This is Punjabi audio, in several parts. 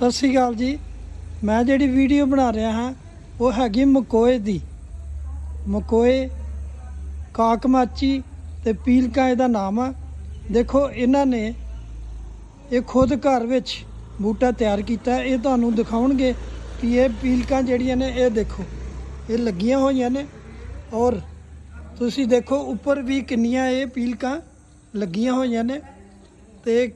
ਸਤਿ ਸ਼੍ਰੀ ਅਕਾਲ ਜੀ। ਮੈਂ ਜਿਹੜੀ ਵੀਡੀਓ ਬਣਾ ਰਿਹਾ ਹਾਂ, ਉਹ ਹੈਗੀ ਮਕੋਏ ਦੀ। ਮਕੋਏ, ਕਾਕਮਾਚੀ ਤੇ ਪੀਲਕਾ ਇਹਦਾ ਨਾਮ ਆ। ਦੇਖੋ, ਇਹਨਾਂ ਨੇ ਇਹ ਖੁਦ ਘਰ ਵਿੱਚ ਬੂਟਾ ਤਿਆਰ ਕੀਤਾ। ਇਹ ਤੁਹਾਨੂੰ ਦਿਖਾਉਣਗੇ ਕਿ ਇਹ ਪੀਲਕਾਂ ਜਿਹੜੀਆਂ ਨੇ, ਇਹ ਦੇਖੋ, ਇਹ ਲੱਗੀਆਂ ਹੋਈਆਂ ਨੇ। ਔਰ ਤੁਸੀਂ ਦੇਖੋ, ਉੱਪਰ ਵੀ ਕਿੰਨੀਆਂ ਇਹ ਪੀਲਕਾਂ ਲੱਗੀਆਂ ਹੋਈਆਂ ਨੇ ਤੇ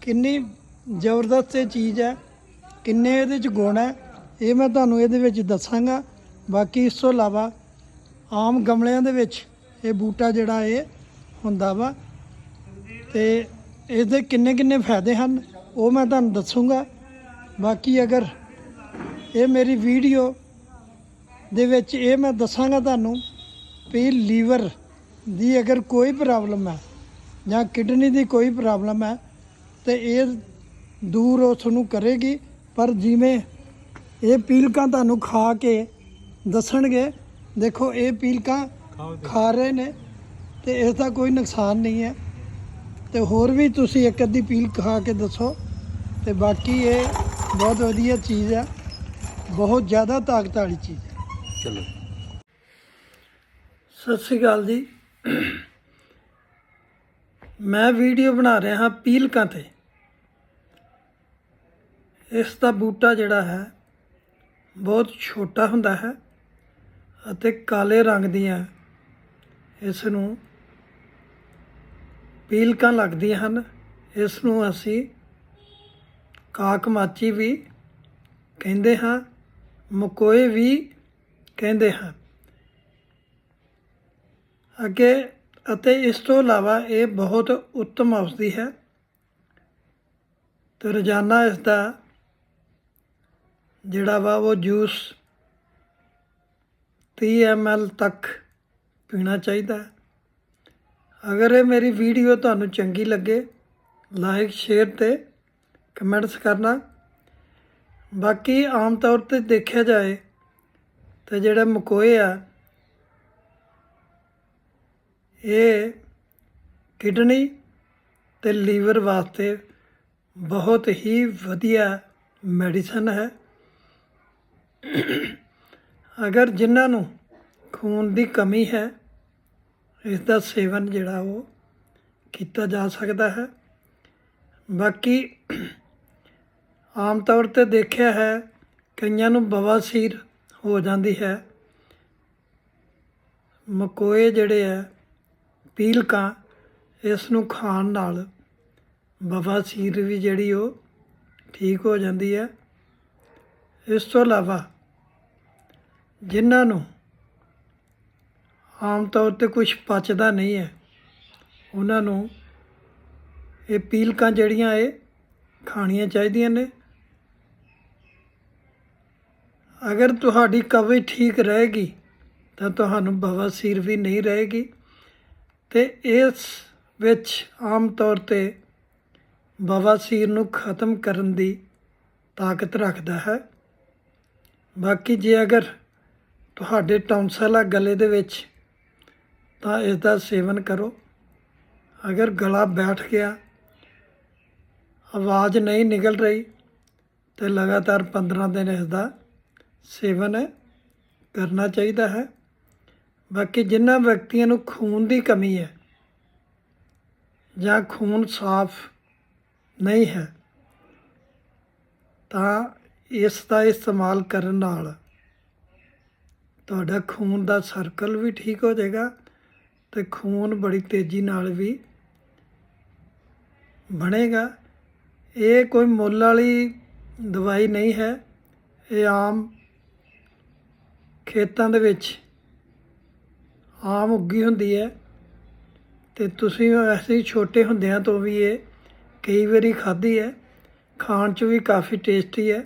ਕਿੰਨੀ ਜ਼ਬਰਦਸਤ ਇਹ ਚੀਜ਼ ਹੈ। ਕਿੰਨੇ ਇਹਦੇ ਚ ਗੁਣ ਹੈ, ਇਹ ਮੈਂ ਤੁਹਾਨੂੰ ਇਹਦੇ ਵਿੱਚ ਦੱਸਾਂਗਾ। ਬਾਕੀ ਇਸ ਤੋਂ ਇਲਾਵਾ ਆਮ ਗਮਲਿਆਂ ਦੇ ਵਿੱਚ ਇਹ ਬੂਟਾ ਜਿਹੜਾ ਇਹ ਹੁੰਦਾ ਵਾ, ਤੇ ਇਹਦੇ ਕਿੰਨੇ ਕਿੰਨੇ ਫਾਇਦੇ ਹਨ, ਉਹ ਮੈਂ ਤੁਹਾਨੂੰ ਦੱਸੂਗਾ। ਬਾਕੀ ਅਗਰ ਇਹ ਮੇਰੀ ਵੀਡੀਓ ਦੇ ਵਿੱਚ ਇਹ ਮੈਂ ਦੱਸਾਂਗਾ ਤੁਹਾਨੂੰ ਵੀ ਲੀਵਰ ਦੀ ਅਗਰ ਕੋਈ ਪ੍ਰੋਬਲਮ ਹੈ ਜਾਂ ਕਿਡਨੀ ਦੀ ਕੋਈ ਪ੍ਰੋਬਲਮ ਹੈ, ਤੇ ਇਹ ਦੂਰ ਉਹ ਤੁਹਾਨੂੰ ਕਰੇਗੀ ਪਰ ਜਿਵੇਂ ਇਹ ਪੀਲਕਾਂ ਤੁਹਾਨੂੰ ਖਾ ਕੇ ਦੱਸਣਗੇ ਦੇਖੋ ਇਹ ਪੀਲਕਾਂ ਖਾ ਰਹੇ ਨੇ ਤੇ ਇਸ ਦਾ ਕੋਈ ਨੁਕਸਾਨ ਨਹੀਂ ਹੈ। ਤੇ ਹੋਰ ਵੀ ਤੁਸੀਂ ਇੱਕ ਅੱਧੀ ਪੀਲ ਖਾ ਕੇ ਦੱਸੋ ਤੇ ਬਾਕੀ ਇਹ ਬਹੁਤ ਵਧੀਆ ਚੀਜ਼ ਹੈ ਬਹੁਤ ਜ਼ਿਆਦਾ ਤਾਕਤ ਵਾਲੀ ਚੀਜ਼ ਹੈ। ਚਲੋ। ਸਤਿ ਸ਼੍ਰੀ ਅਕਾਲ ਜੀ। ਮੈਂ ਵੀਡੀਓ ਬਣਾ ਰਿਹਾ ਹਾਂ ਪੀਲਕਾਂ ਤੇ। ਇਸ ਦਾ ਬੂਟਾ ਜਿਹੜਾ ਹੈ, ਬਹੁਤ ਛੋਟਾ ਹੁੰਦਾ ਹੈ ਅਤੇ ਕਾਲੇ ਰੰਗ ਦੀਆਂ ਇਸ ਨੂੰ ਪੀਲਕਾਂ ਲੱਗਦੀਆਂ ਹਨ। ਇਸ ਨੂੰ ਅਸੀਂ ਕਾਕਮਾਚੀ ਵੀ ਕਹਿੰਦੇ ਹਾਂ, ਮਕੋਏ ਵੀ ਕਹਿੰਦੇ ਹਾਂ। ਅੱਗੇ ਅਤੇ ਇਸ ਤੋਂ ਇਲਾਵਾ ਇਹ ਬਹੁਤ ਉੱਤਮ ਔਸ਼ਧੀ ਹੈ। ਤੇ ਰੋਜ਼ਾਨਾ ਇਸ ਦਾ ਜਿਹੜਾ ਵਾ ਉਹ ਜੂਸ 30 ml ਤੱਕ ਪੀਣਾ ਚਾਹੀਦਾ ਹੈ। ਅਗਰ ਇਹ ਮੇਰੀ ਵੀਡੀਓ ਤੁਹਾਨੂੰ ਚੰਗੀ ਲੱਗੇ ਲਾਈਕ ਸ਼ੇਅਰ ਤੇ ਕਮੈਂਟਸ ਕਰਨਾ। ਬਾਕੀ ਆਮ ਤੌਰ ਤੇ ਦੇਖਿਆ ਜਾਏ ਤਾਂ ਜਿਹੜੇ ਮਕੋਏ ਆ, ਇਹ ਕਿਡਨੀ ਤੇ ਲੀਵਰ ਵਾਸਤੇ ਬਹੁਤ ਹੀ ਵਧੀਆ ਮੈਡੀਸਨ ਹੈ। ਅਗਰ ਜਿਨ੍ਹਾਂ ਨੂੰ ਖੂਨ ਦੀ ਕਮੀ ਹੈ ਇਸ ਦਾ ਸੇਵਨ ਜਿਹੜਾ ਉਹ ਕੀਤਾ ਜਾ ਸਕਦਾ ਹੈ। ਬਾਕੀ ਆਮ ਤੌਰ ਤੇ ਦੇਖਿਆ ਹੈ, ਕਈਆਂ ਨੂੰ ਬਵਾਸੀਰ ਹੋ ਜਾਂਦੀ ਹੈ। ਮਕੋਏ ਜਿਹੜੇ ਆ ਪੀਲਕਾਂ ਇਸ ਨੂੰ ਖਾਣ ਨਾਲ ਬਵਾਸੀਰ ਵੀ ਜਿਹੜੀ ਉਹ ਠੀਕ ਹੋ ਜਾਂਦੀ ਹੈ। ਇਸ ਤੋਂ ਇਲਾਵਾ ਜਿਨ੍ਹਾਂ ਨੂੰ ਆਮ ਤੌਰ ਤੇ ਕੁਝ ਪਚਦਾ ਨਹੀਂ ਹੈ, ਉਹਨਾਂ ਨੂੰ ਇਹ ਪੀਲਕਾਂ ਜਿਹੜੀਆਂ ਇਹ ਖਾਣੀਆਂ ਚਾਹੀਦੀਆਂ ਨੇ। ਅਗਰ ਤੁਹਾਡੀ ਕਬਜ਼ ਠੀਕ ਰਹੇਗੀ, ਤਾਂ ਤੁਹਾਨੂੰ ਬਵਾਸੀਰ ਵੀ ਨਹੀਂ ਰਹੇਗੀ। ਤੇ ਇਸ ਵਿੱਚ ਆਮ ਤੌਰ ਤੇ ਬਵਾਸੀਰ ਨੂੰ ਖਤਮ ਕਰਨ ਦੀ ਤਾਕਤ ਰੱਖਦਾ ਹੈ। ਬਾਕੀ ਜੇ ਅਗਰ ਤੁਹਾਡੇ ਟੌਂਸਲ ਆ ਗਲੇ ਦੇ ਵਿੱਚ, ਤਾਂ ਇਸ ਦਾ ਸੇਵਨ ਕਰੋ। ਅਗਰ ਗਲਾ ਬੈਠ ਗਿਆ, ਆਵਾਜ਼ ਨਹੀਂ ਨਿਕਲ ਰਹੀ, ਤੇ ਲਗਾਤਾਰ 15 ਦਿਨ ਇਸ ਦਾ ਸੇਵਨ ਕਰਨਾ ਚਾਹੀਦਾ ਹੈ। ਬਾਕੀ ਜਿਨ੍ਹਾਂ ਵਿਅਕਤੀਆਂ ਨੂੰ ਖੂਨ ਦੀ ਕਮੀ ਹੈ, ਜਾਂ ਖੂਨ ਸਾਫ਼ ਨਹੀਂ ਹੈ, ਤਾਂ ਇਸ ਦਾ ਇਸਤੇਮਾਲ ਕਰਨ ਨਾਲ ਤੁਹਾਡਾ ਖੂਨ ਦਾ ਸਰਕਲ ਵੀ ਠੀਕ ਹੋ ਜਾਏਗਾ ਤੇ ਖੂਨ ਬੜੀ ਤੇਜ਼ੀ ਨਾਲ ਵੀ ਬਣੇਗਾ। ਇਹ ਕੋਈ ਮੁੱਲ ਵਾਲੀ ਦਵਾਈ ਨਹੀਂ ਹੈ। ਇਹ ਆਮ ਖੇਤਾਂ ਦੇ ਵਿੱਚ ਆਮ ਉੱਗੀ ਹੁੰਦੀ ਹੈ ਤੇ ਤੁਸੀਂ ਐਸੇ ਹੀ ਛੋਟੇ ਹੁੰਦਿਆਂ ਤੋਂ ਵੀ ਇਹ ਕਈ ਵਾਰੀ ਖਾਧੀ ਹੈ। ਖਾਣ 'ਚ ਵੀ ਕਾਫੀ ਟੇਸਟੀ ਹੈ।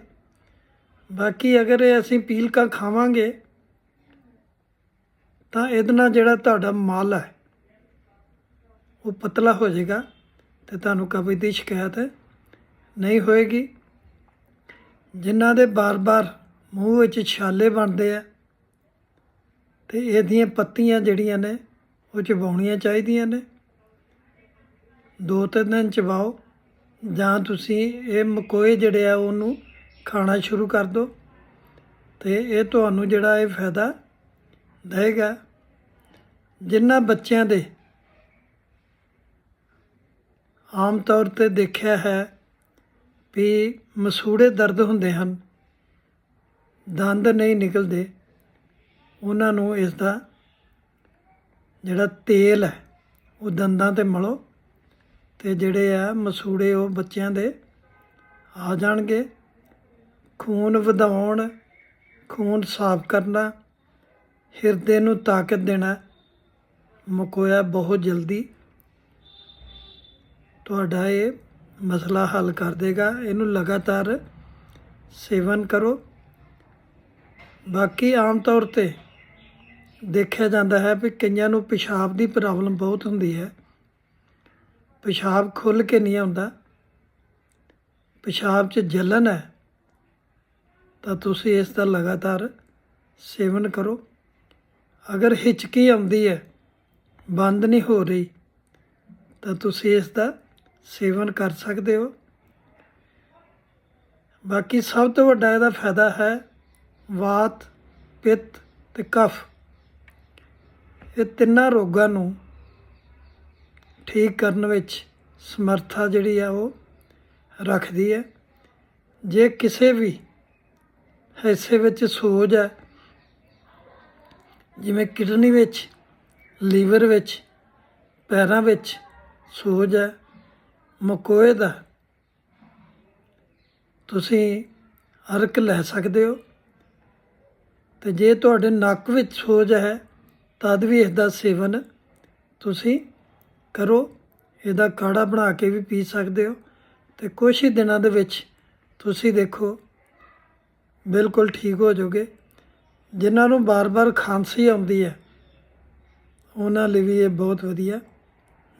ਬਾਕੀ ਅਗਰ ਇਹ ਅਸੀਂ ਪੀਲਕਾ ਖਾਵਾਂਗੇ ਤਾਂ ਇਹਦੇ ਨਾਲ ਜਿਹੜਾ ਤੁਹਾਡਾ ਮਲ ਹੈ, ਉਹ ਪਤਲਾ ਹੋ ਜਾਏਗਾ ਤੇ ਤੁਹਾਨੂੰ ਕਬਜ਼ ਦੀ ਸ਼ਿਕਾਇਤ ਨਹੀਂ ਹੋਏਗੀ। ਜਿਨ੍ਹਾਂ ਦੇ ਬਾਰ-ਬਾਰ ਮੂੰਹ ਵਿੱਚ ਛਾਲੇ ਬਣਦੇ ਆ, ਤੇ ਇਹਦੀਆਂ ਪੱਤੀਆਂ ਜਿਹੜੀਆਂ ਨੇ, ਉਹ ਚਬਾਉਣੀਆਂ ਚਾਹੀਦੀਆਂ ਨੇ। ਦੋ ਤਿੰਨ ਦਿਨ ਚਬਾਓ, ਜਾਂ ਤੁਸੀਂ ਇਹ ਮਕੋਏ ਜਿਹੜੇ ਆ, ਉਹਨੂੰ ਖਾਣਾ ਸ਼ੁਰੂ ਕਰ ਦਿਓ। ਤੇ ਇਹ ਤੁਹਾਨੂੰ ਜਿਹੜਾ ਇਹ ਫਾਇਦਾ ਦੇਗਾ ਜਿਨ੍ਹਾਂ ਬੱਚਿਆਂ ਦੇ ਆਮ ਤੌਰ ਤੇ ਦੇਖਿਆ ਹੈ ਵੀ ਮਸੂੜੇ ਦਰਦ ਹੁੰਦੇ ਹਨ, ਦੰਦ ਨਹੀਂ ਨਿਕਲਦੇ, ਉਹਨਾਂ ਨੂੰ ਇਸ ਦਾ ਜਿਹੜਾ ਤੇਲ ਹੈ, ਉਹ ਦੰਦਾਂ ਤੇ ਮਲੋ ਤੇ ਜਿਹੜੇ ਆ ਮਸੂੜੇ ਉਹ ਬੱਚਿਆਂ ਦੇ ਆ ਜਾਣਗੇ। ਖੂਨ ਵਧਾਉਣ, ਖੂਨ ਸਾਫ਼ ਕਰਨਾ ਹਿਰਦੇ ਨੂੰ ਤਾਕਤ ਦੇਣਾ ਮਕੋਇਆ ਬਹੁਤ ਜਲਦੀ ਤੁਹਾਡਾ ਇਹ ਮਸਲਾ ਹੱਲ ਕਰ ਦੇਗਾ। ਇਹਨੂੰ ਲਗਾਤਾਰ ਸੇਵਨ ਕਰੋ। ਬਾਕੀ ਆਮ ਤੌਰ ਤੇ ਦੇਖਿਆ ਜਾਂਦਾ ਹੈ ਵੀ ਕਈਆਂ ਨੂੰ ਪਿਸ਼ਾਬ ਦੀ ਪ੍ਰੋਬਲਮ ਬਹੁਤ ਹੁੰਦੀ ਹੈ। ਪਿਸ਼ਾਬ ਖੁੱਲ ਕੇ ਨਹੀਂ ਆਉਂਦਾ। ਪਿਸ਼ਾਬ 'ਚ ਜਲਨ ਹੈ ਤਾਂ ਤੁਸੀਂ ਇਸ ਦਾ ਲਗਾਤਾਰ ਸੇਵਨ ਕਰੋ। ਅਗਰ ਹਿਚਕੀ ਆਉਂਦੀ ਹੈ, ਬੰਦ ਨਹੀਂ ਹੋ ਰਹੀ, ਤਾਂ ਤੁਸੀਂ ਇਸ ਦਾ ਸੇਵਨ ਕਰ ਸਕਦੇ ਹੋ। ਬਾਕੀ ਸਭ ਤੋਂ ਵੱਡਾ ਇਹਦਾ ਫਾਇਦਾ ਹੈ ਵਾਤ, ਪਿੱਤ ਤੇ ਕਫ। ਇਹ ਤਿੰਨਾਂ ਰੋਗਾਂ ਨੂੰ ਠੀਕ ਕਰਨ ਵਿੱਚ ਸਮਰੱਥਾ ਜਿਹੜੀ ਆ ਉਹ ਰੱਖਦੀ ਹੈ। ਜੇ ਕਿਸੇ ਵੀ ਹਿੱਸੇ ਵਿੱਚ ਸੋਜ ਹੈ ਜਿਵੇਂ ਕਿਡਨੀ ਵਿੱਚ, ਲੀਵਰ ਵਿੱਚ, ਪੈਰਾਂ ਵਿੱਚ ਸੋਜ ਹੈ, ਮਕੋਏ ਦਾ। ਤੁਸੀਂ ਅਰਕ ਲੈ ਸਕਦੇ ਹੋ। ਤੇ ਜੇ ਤੁਹਾਡੇ ਨੱਕ ਵਿੱਚ ਸੋਜ ਹੈ, ਤਦ ਵੀ ਇਸ ਦਾ ਸੇਵਨ ਤੁਸੀਂ ਕਰੋ। ਇਹਦਾ ਕਾੜਾ ਬਣਾ ਕੇ ਵੀ ਪੀ ਸਕਦੇ ਹੋ। ਤੇ ਕੁਝ ਹੀ ਦਿਨਾਂ ਦੇ ਵਿੱਚ ਤੁਸੀਂ ਦੇਖੋ, ਬਿਲਕੁਲ ਠੀਕ ਹੋ ਜਾਓਗੇ। ਜਿਨ੍ਹਾਂ ਨੂੰ ਬਾਰ-ਬਾਰ ਖਾਂਸੀ ਆਉਂਦੀ ਹੈ, ਉਹਨਾਂ ਲਈ ਵੀ ਇਹ ਬਹੁਤ ਵਧੀਆ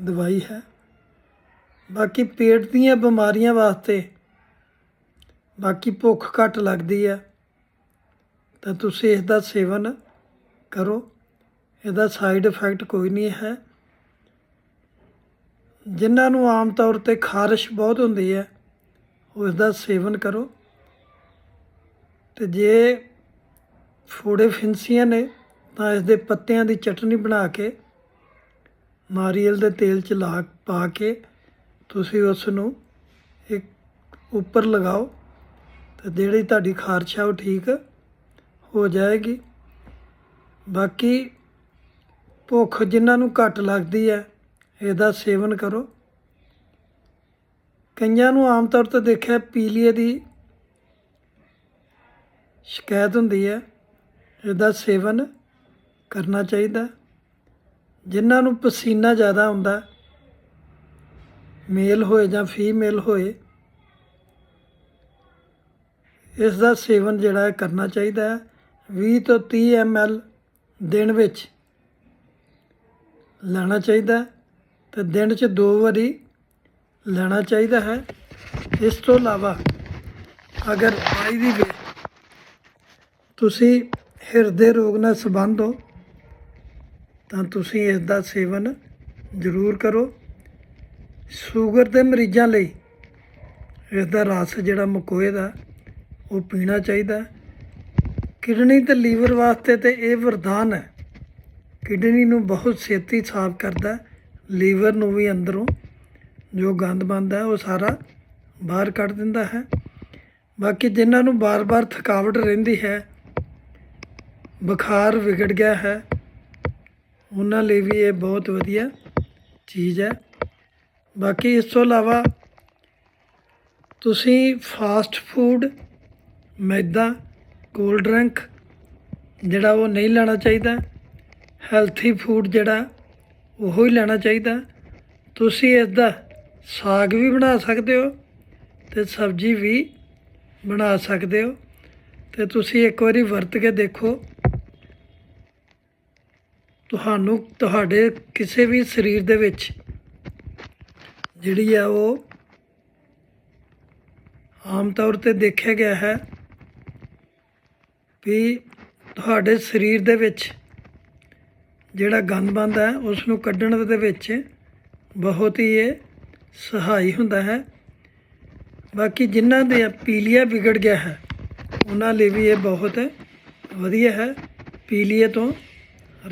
ਦਵਾਈ ਹੈ। ਬਾਕੀ ਪੇਟ ਦੀਆਂ ਬਿਮਾਰੀਆਂ ਵਾਸਤੇ ਬਾਕੀ ਭੁੱਖ ਘੱਟ ਲੱਗਦੀ ਹੈ, ਤਾਂ ਤੁਸੀਂ ਇਸ ਦਾ ਸੇਵਨ ਕਰੋ। ਇਹਦਾ ਸਾਈਡ ਇਫੈਕਟ ਕੋਈ ਨਹੀਂ ਹੈ। ਜਿਨ੍ਹਾਂ ਨੂੰ ਆਮ ਤੌਰ ਤੇ ਖਾਰਿਸ਼ ਬਹੁਤ ਹੁੰਦੀ ਹੈ ਉਸ ਦਾ ਸੇਵਨ ਕਰੋ। ਤੇ ਜੇ ਫੋੜੇ ਫਿੰਸੀਆਂ ਨੇ ਤਾਂ ਇਸ ਦੇ ਪੱਤਿਆਂ ਦੀ ਚਟਨੀ ਬਣਾ ਕੇ ਨਾਰੀਅਲ ਦੇ ਤੇਲ ਚ ਲਾ ਪਾ ਕੇ ਤੁਸੀਂ ਉਸ ਨੂੰ ਇੱਕ ਉੱਪਰ ਲਗਾਓ ਤੇ ਜਿਹੜੀ ਤੁਹਾਡੀ ਖਾਰਸ਼ ਆ ਉਹ ਠੀਕ ਹੋ ਜਾਏਗੀ। ਬਾਕੀ ਭੁੱਖ ਜਿਨ੍ਹਾਂ ਨੂੰ ਘੱਟ ਲੱਗਦੀ ਹੈ, ਇਹਦਾ ਸੇਵਨ ਕਰੋ। ਕਈਆਂ ਨੂੰ ਆਮ ਤੌਰ ਤੇ ਦੇਖਿਆ ਪੀਲੀਏ ਦੀ ਸ਼ਿਕਾਇਤ ਹੁੰਦੀ ਹੈ ਇਹਦਾ ਸੇਵਨ ਕਰਨਾ ਚਾਹੀਦਾ। ਜਿਨ੍ਹਾਂ ਨੂੰ ਪਸੀਨਾ ਜ਼ਿਆਦਾ ਆਉਂਦਾ ਮੇਲ ਹੋਏ ਜਾਂ ਫੀਮੇਲ ਹੋਏ ਇਸ ਦਾ ਸੇਵਨ ਜਿਹੜਾ ਹੈ ਕਰਨਾ ਚਾਹੀਦਾ ਹੈ। 20 ਤੋਂ 30 ml ਦਿਨ ਵਿੱਚ ਲੈਣਾ ਚਾਹੀਦਾ ਹੈ ਤੇ ਦਿਨ 'ਚ ਦੋ ਵਾਰੀ ਲੈਣਾ ਚਾਹੀਦਾ ਹੈ। ਇਸ ਤੋਂ ਇਲਾਵਾ ਅਗਰ ਬਾਈ ਦੀ ਵੇ ਤੁਸੀਂ ਹਿਰਦੇ ਰੋਗ ਨਾਲ ਸੰਬੰਧ ਹੋ, ਤਾਂ ਤੁਸੀਂ ਇਸ ਦਾ ਸੇਵਨ ਜ਼ਰੂਰ ਕਰੋ। ਸ਼ੂਗਰ ਦੇ ਮਰੀਜ਼ਾਂ ਲਈ ਇਸ ਦਾ ਰਸ ਜਿਹੜਾ ਮਕੋਏ ਦਾ, ਉਹ ਪੀਣਾ ਚਾਹੀਦਾ। ਕਿਡਨੀ ਤੇ ਲੀਵਰ ਵਾਸਤੇ ਤੇ ਇਹ ਵਰਦਾਨ ਹੈ। ਕਿਡਨੀ ਨੂੰ ਬਹੁਤ ਛੇਤੀ ਸਾਫ਼ ਕਰਦਾ, ਲੀਵਰ ਨੂੰ ਵੀ ਅੰਦਰੋਂ ਜੋ ਗੰਦ ਬੰਦਾ ਉਹ ਸਾਰਾ ਬਾਹਰ ਕੱਢ ਦਿੰਦਾ ਹੈ। ਬਾਕੀ ਜਿਨ੍ਹਾਂ ਨੂੰ ਬਾਰ-ਬਾਰ ਥਕਾਵਟ ਰਹਿੰਦੀ ਹੈ ਬੁਖਾਰ ਵਿਗੜ ਗਿਆ ਹੈ। ਉਹਨਾਂ ਲਈ ਵੀ ਇਹ ਬਹੁਤ ਵਧੀਆ ਚੀਜ਼ ਹੈ। ਬਾਕੀ ਇਸ ਤੋਂ ਇਲਾਵਾ ਤੁਸੀਂ ਫਾਸਟ ਫੂਡ ਮੈਦਾ ਕੋਲਡ ਡਰਿੰਕ ਜਿਹੜਾ ਉਹ ਨਹੀਂ ਲੈਣਾ ਚਾਹੀਦਾ। ਹੈਲਥੀ ਫੂਡ ਜਿਹੜਾ ਉਹ ਹੀ ਲੈਣਾ ਚਾਹੀਦਾ। ਤੁਸੀਂ ਇਸ ਦਾ ਸਾਗ ਵੀ ਬਣਾ ਸਕਦੇ ਹੋ ਤੇ ਸਬਜ਼ੀ ਵੀ ਬਣਾ ਸਕਦੇ ਹੋ। ਤੇ ਤੁਸੀਂ ਇੱਕ ਵਾਰੀ ਵਰਤ ਕੇ ਦੇਖੋ ਤੁਹਾਨੂੰ ਤੁਹਾਡੇ ਕਿਸੇ ਵੀ ਸਰੀਰ ਦੇ ਵਿੱਚ ਜਿਹੜੀ ਆ ਉਹ ਆਮ ਤੌਰ ਤੇ ਦੇਖਿਆ ਗਿਆ ਹੈ ਵੀ ਤੁਹਾਡੇ ਸਰੀਰ ਦੇ ਵਿੱਚ ਜਿਹੜਾ ਗੰਦ ਬੰਦ ਹੈ ਉਸ ਨੂੰ ਕੱਢਣ ਦੇ ਵਿੱਚ ਬਹੁਤ ਹੀ ਇਹ ਸਹਾਈ ਹੁੰਦਾ ਹੈ। ਬਾਕੀ ਜਿਨ੍ਹਾਂ ਦੇ ਪੀਲੀਆ ਵਿਗੜ ਗਿਆ ਹੈ, ਉਹਨਾਂ ਲਈ ਵੀ ਇਹ ਬਹੁਤ ਵਧੀਆ ਹੈ। ਪੀਲੀਏ ਤੋਂ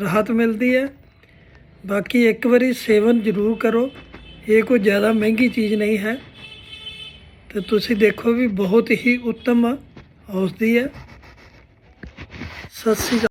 ਰਾਹਤ ਮਿਲਦੀ ਹੈ। ਬਾਕੀ ਇੱਕ ਵਾਰੀ ਸੇਵਨ ਜ਼ਰੂਰ ਕਰੋ। ਇਹ ਕੋਈ ਜ਼ਿਆਦਾ ਮਹਿੰਗੀ ਚੀਜ਼ ਨਹੀਂ ਹੈ। ਤੇ ਤੁਸੀਂ ਦੇਖੋ ਵੀ ਬਹੁਤ ਹੀ ਉੱਤਮ ਔਸ਼ਧੀ ਹੈ। ਸਤਿ ਸ਼੍ਰੀ ਅਕਾਲ।